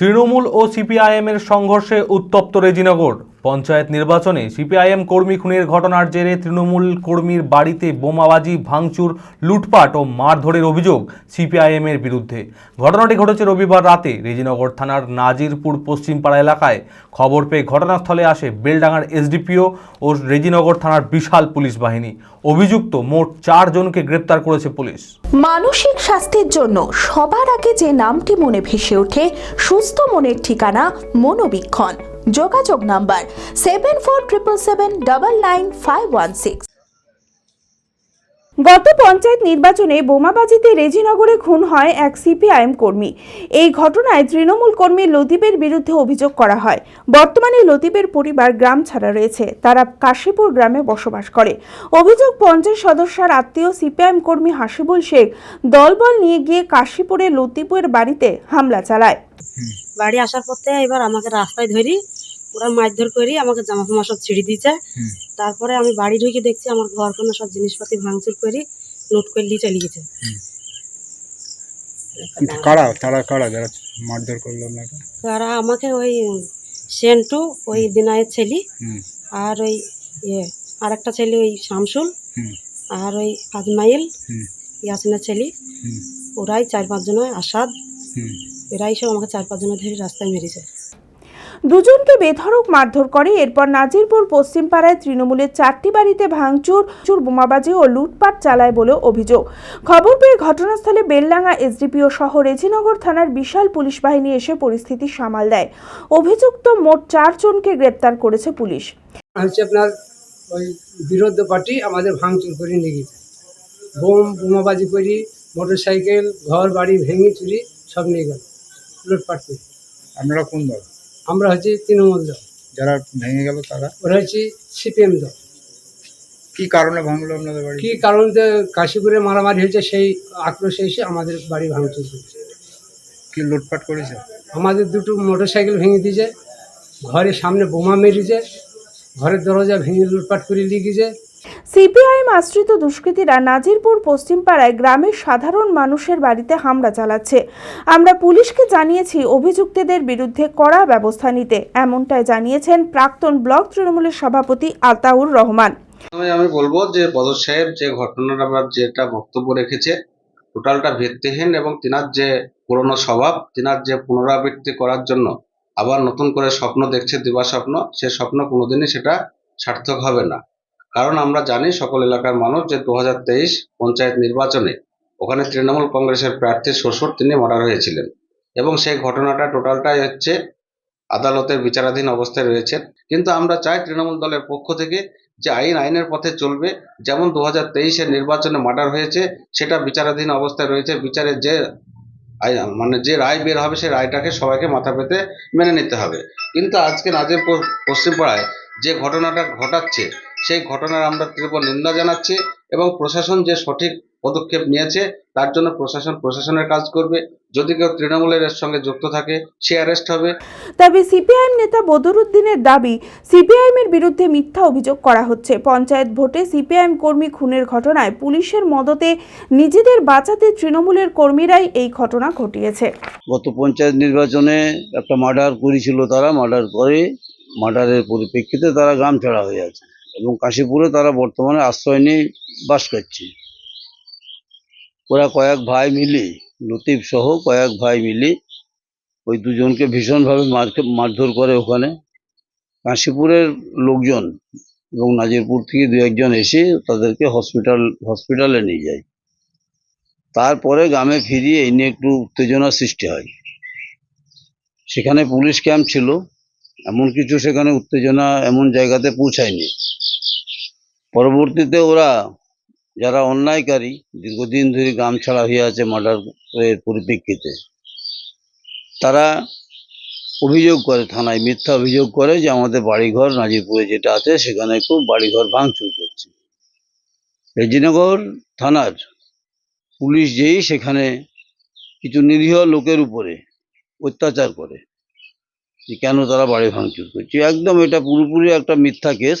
তৃণমূল ও সিপিআইএমের সংঘর্ষে উত্তপ্ত রেজিনগর। পঞ্চায়েত নির্বাচনে সিপিআইএম কর্মী খুনের ঘটনার জেরে তৃণমূল কর্মীর বাড়িতে বোমাবাজি, ভাঙচুর, লুটপাট ও মারধরের অভিযোগ সিপিআইএমের বিরুদ্ধে। ঘটনাটি ঘটেছে রবিবার রাতে রেজিনগর থানার নাজিরপুর পশ্চিমপাড়া এলাকায়। খবর পেয়ে ঘটনাস্থলে আসে বেলডাঙ্গার এসডিপিও ও রেজিনগর থানার বিশাল পুলিশ বাহিনী। অভিযুক্ত মোট চারজনকে গ্রেপ্তার করেছে পুলিশ। মানসিক স্বাস্থ্যের জন্য সবার আগে যে নামটি মনে ভেসে ওঠে, সুস্থ মনের ঠিকানা মনোবীক্ষণ। যোগাযোগ number seven four triple seven double nine five one six. গত পঞ্চায়েত নির্বাচনে বোমাবাজিতে রেজিনগরে খুন হয় এক সিপিআইএম কর্মী। এই ঘটনায় তৃণমূল কর্মী লতিফের বিরুদ্ধে অভিযোগ করা হয়। বর্তমানে লতিফের পরিবার গ্রাম ছাড়া রয়েছে। তারা কাশীপুর গ্রামে বসবাস করে। অভিযোগ, পঞ্চায়েত সদস্যর আত্মীয় সিপিআইএম কর্মী হাসিবুল শেখ দলবল নিয়ে গিয়ে কাশীপুরে লতিফের বাড়িতে হামলা চালায়। বাড়ি আসার পর থেকে এবার আমাকে রাস্তায় ধরি ওরা মারধর করি আমাকে জামা ফামা সব ছিঁড়ে দিয়েছে। তারপরে আমি বাড়ি ঢুকে দেখছি আমার ঘর কোনো সব জিনিসপাতি ভাঙচুর করি নোট করে নিয়ে চলে গেছে। কারা? তারা কারা যারা মারধর করল আপনাকে? তারা আমাকে ওই সেন্টু ওই দিনায়ের ছেলে আর ওই ইয়ে আর একটা ছেলে ওই শামসুল আর ওই আজমাইল ইয়াসিনের ছেলে। ওরাই চার পাঁচজন আসাদ। এরাই সব আমাকে চার পাঁচজনের ধরে রাস্তায় মেরেছে। দুজনকে বেধড়ক মারধর করে। এরপর নাজিরপুর পশ্চিমপাড়ায় তৃণমূলের চারটি বাড়িতে ভাঙচুর চুর বোমাবাজি ও লুটপাট চালায় বলে অভিযোগ। খবর পেয়ে ঘটনাস্থলে বেলডাঙ্গা এসডিপিও সহ রেজিনগর থানার বিশাল পুলিশ বাহিনী এসে পরিস্থিতি সামাল দেয়। অভিযুক্ত মোট চারজনকে গ্রেপ্তার করেছে পুলিশ। হচ্ছে আপনার ওই বিরোধ পার্টি আমাদের ভাঙচুর করে নিয়ে গেছে। বোম বোমাবাজি করি মোটর সাইকেল ঘর বাড়ি ভেঙে চুরি সব নিয়ে গেল। লুটপাট করি আপনারা কোন দল? আমরা হচ্ছে তৃণমূল দল। যারা ভেঙে গেল তারা? ওরা হচ্ছে সিপিএম দল। কি কারণে ভাঙলো আপনাদের বাড়ি? কী কারণে কাশীপুরে মারামারি হয়েছে সেই আক্রোশে এসে আমাদের বাড়ি ভাঙচুর করেছে। কি লুটপাট করেছে? আমাদের দুটো মোটর সাইকেল ভেঙে দিয়েছে ঘরের সামনে বোমা মেরেছে ঘরের দরজা ভেঙে লুটপাট করে নিয়ে গেছে। সিপিআইএম আশ্রিত দুষ্কৃতীরা নাজিরপুর পশ্চিমপাড়ায় গ্রামের সাধারণ মানুষের বাড়িতে হামলা চালাচ্ছে। আমরা পুলিশকে জানিয়েছি, অভিযুক্তদের বিরুদ্ধে কড়া ব্যবস্থা নিতে। এমনটাই জানিয়েছেন প্রাক্তন ব্লক তৃণমূলের সভাপতি আতাউর রহমান। আমি বলব যে বদর সাহেব যে ঘটনাটা বা যেটা বক্তব্য রেখেছে, টোটালটা ভিত্তিহীন এবং তিনার যে পুরনো স্বভাব, তিনার যে পুনরাবৃত্তি করার জন্য আবার নতুন করে স্বপ্ন দেখছে দিবা স্বপ্ন সে স্বপ্ন কোনোদিনই সেটা সার্থক হবে না। কারণ আমরা জানি সকল এলাকার মানুষ যে দু পঞ্চায়েত নির্বাচনে ওখানে তৃণমূল কংগ্রেসের প্রার্থী শ্বশুর তিনি মার্ডার হয়েছিলেন। এবং সেই ঘটনাটা টোটালটাই হচ্ছে আদালতের বিচারাধীন অবস্থায় রয়েছেন কিন্তু আমরা চাই তৃণমূল দলের পক্ষ থেকে যে আইন আইনের পথে চলবে। যেমন দু হাজার তেইশের নির্বাচনে মার্ডার হয়েছে, সেটা বিচারাধীন অবস্থায় রয়েছে। বিচারে যে মানে যে রায় বের হবে সেই রায়টাকে সবাইকে মাথা পেতে মেনে নিতে হবে। কিন্তু আজকে নাজিরপুর, পশ্চিমপাড়ায় যে ঘটনাটা ঘটাচ্ছে সেই ঘটনার আমরা তীব্র নিন্দা জানাচ্ছি এবং প্রশাসন যে সঠিক পদক্ষেপ নিয়েছে তার জন্য প্রশাসন প্রশাসনের কাজ করবে। যদি কেউ তৃণমূলের এর সঙ্গে যুক্ত থাকে সে অ্যারেস্ট হবে। তবে সিপিআইএম নেতা বদরুদ্দিনের দাবি সিপিআইএমের বিরুদ্ধে মিথ্যা অভিযোগ করা হচ্ছে। পঞ্চায়েত ভোটে সিপিআইএম কর্মী খুনের ঘটনায় পুলিশের মদতে নিজেদের বাঁচাতে তৃণমূলের কর্মীরাই এই ঘটনা ঘটিয়েছে। গত পঞ্চায়েত নির্বাচনে একটা মার্ডার করেছিল তারা মার্ডার করে মার্ডারের পরিপ্রেক্ষিতে তারা গ্রাম ছাড়া হয়ে আছে। এবং কাশীপুরে তারা বর্তমানে আশ্রয় নিয়ে বাস করছে। ওরা কয়েক ভাই মিলে, লতিফ সহ কয়েক ভাই মিলে ওই দুজনকে ভীষণভাবে মার- মারধর করে ওখানে। কাশীপুরের লোকজন এবং নাজিরপুর থেকে দু একজন এসে তাদেরকে হসপিটাল, হসপিটালে নিয়ে যায়। তারপরে গ্রামে ফিরিয়ে এই নিয়ে একটু উত্তেজনা সৃষ্টি হয়। সেখানে পুলিশ ক্যাম্প ছিল, এমন কিছু সেখানে উত্তেজনা এমন জায়গাতে পৌঁছায়নি। পরবর্তীতে ওরা যারা অন্যায়কারী, দীর্ঘদিন ধরে গ্রাম ছাড়া হয়ে আছে মার্ডার এর পরিপ্রেক্ষিতে, তারা অভিযোগ করে, থানায় মিথ্যা অভিযোগ করে যে আমাদের বাড়িঘর নাজিরপুরে যেটা আছে সেখানে একটু বাড়িঘর ভাঙচুর করছে। রেজিনগর থানার পুলিশ যেই সেখানে কিছু নিরীহ লোকের উপরে অত্যাচার করে যে কেন তারা বাড়ি ভাঙচুর করছে। একদম এটা পুরোপুরি একটা মিথ্যা কেস।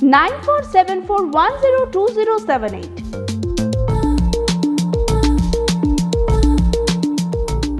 947410278.